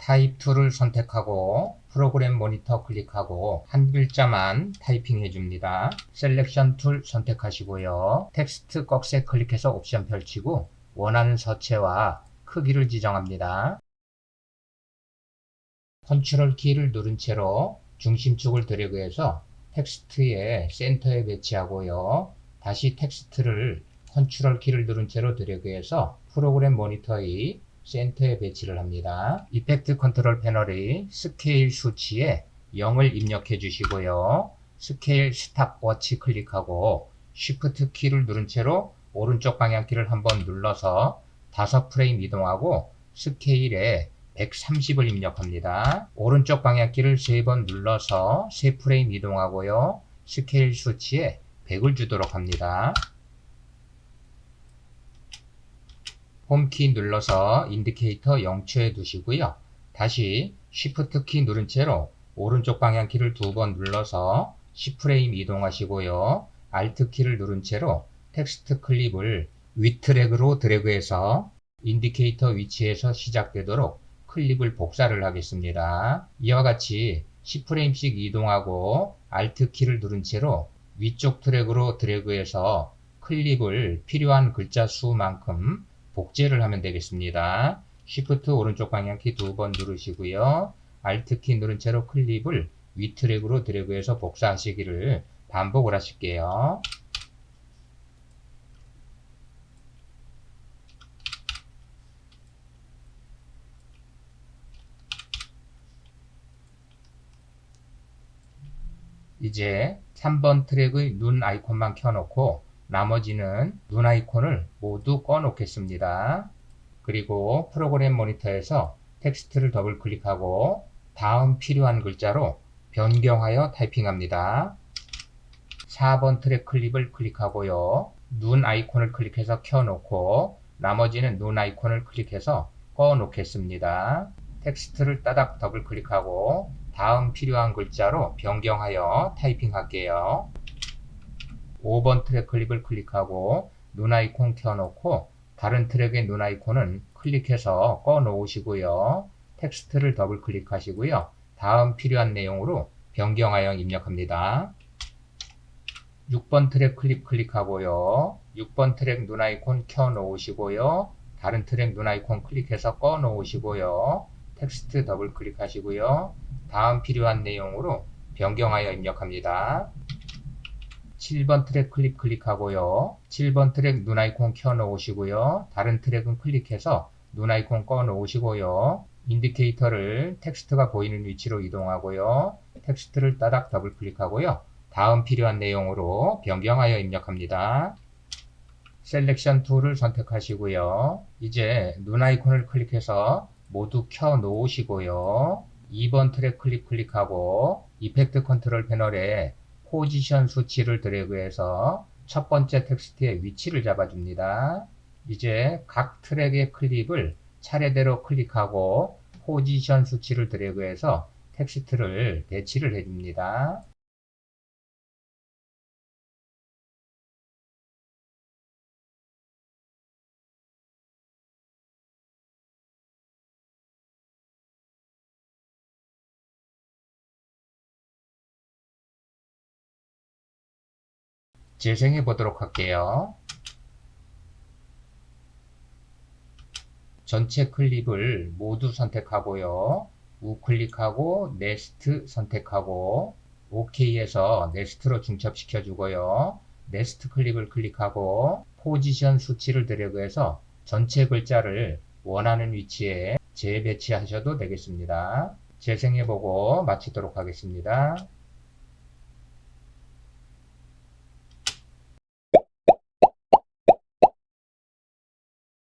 타입 툴을 선택하고 프로그램 모니터 클릭하고 한 글자만 타이핑 해 줍니다. 셀렉션 툴 선택하시고요. 텍스트 꺽쇠 클릭해서 옵션 펼치고 원하는 서체와 크기를 지정합니다. 컨트롤 키를 누른 채로 중심축을 드래그해서 텍스트의 센터에 배치하고요. 다시 텍스트를 컨트롤 키를 누른 채로 드래그해서 프로그램 모니터의 센터에 배치를 합니다. 이펙트 컨트롤 패널의 스케일 수치에 0을 입력해 주시고요. 스케일 스탑워치 클릭하고 Shift 키를 누른 채로 오른쪽 방향 키를 한번 눌러서 5프레임 이동하고 스케일에 130을 입력합니다. 오른쪽 방향 키를 3번 눌러서 3프레임 이동하고요. 스케일 수치에 100을 주도록 합니다. 홈키 눌러서 인디케이터 0초에 두시고요. 다시 Shift 키 누른 채로 오른쪽 방향 키를 두 번 눌러서 10프레임 이동하시고요. Alt 키를 누른 채로 텍스트 클립을 위 트랙으로 드래그해서 인디케이터 위치에서 시작되도록 클립을 복사를 하겠습니다. 이와 같이 10프레임씩 이동하고 Alt 키를 누른 채로 위쪽 트랙으로 드래그해서 클립을 필요한 글자 수만큼 복제를 하면 되겠습니다. Shift 오른쪽 방향키 두 번 누르시고요. Alt 키 누른 채로 클립을 위 트랙으로 드래그해서 복사하시기를 반복을 하실게요. 이제 3번 트랙의 눈 아이콘만 켜놓고 나머지는 눈 아이콘을 모두 꺼 놓겠습니다. 그리고 프로그램 모니터에서 텍스트를 더블 클릭하고 다음 필요한 글자로 변경하여 타이핑합니다. 4번 트랙 클립을 클릭하고요. 눈 아이콘을 클릭해서 켜놓고 나머지는 눈 아이콘을 클릭해서 꺼 놓겠습니다. 텍스트를 따닥 더블 클릭하고 다음 필요한 글자로 변경하여 타이핑 할게요. 5번 트랙 클립을 클릭하고 눈 아이콘 켜놓고 다른 트랙의 눈 아이콘은 클릭해서 꺼 놓으시고요. 텍스트를 더블 클릭하시고요. 다음 필요한 내용으로 변경하여 입력합니다. 6번 트랙 클립 클릭하고요. 6번 트랙 눈 아이콘 켜 놓으시고요. 다른 트랙 눈 아이콘 클릭해서 꺼 놓으시고요. 텍스트 더블 클릭하시고요. 다음 필요한 내용으로 변경하여 입력합니다. 7번 트랙 클립 클릭하고요. 7번 트랙 눈 아이콘 켜 놓으시고요. 다른 트랙은 클릭해서 눈 아이콘 꺼 놓으시고요. 인디케이터를 텍스트가 보이는 위치로 이동하고요. 텍스트를 따닥 더블 클릭하고요. 다음 필요한 내용으로 변경하여 입력합니다. 셀렉션 툴을 선택하시고요. 이제 눈 아이콘을 클릭해서 모두 켜 놓으시고요. 2번 트랙 클릭 클릭하고 이펙트 컨트롤 패널에 포지션 수치를 드래그 해서 첫 번째 텍스트의 위치를 잡아줍니다. 이제 각 트랙의 클립을 차례대로 클릭하고 포지션 수치를 드래그해서 텍스트를 배치를 해줍니다. 재생해 보도록 할게요. 전체 클립을 모두 선택하고요. 우클릭하고 네스트 선택하고 OK에서 네스트로 중첩시켜 주고요. 네스트 클립을 클릭하고 포지션 수치를 드래그해서 전체 글자를 원하는 위치에 재배치하셔도 되겠습니다. 재생해보고 마치도록 하겠습니다.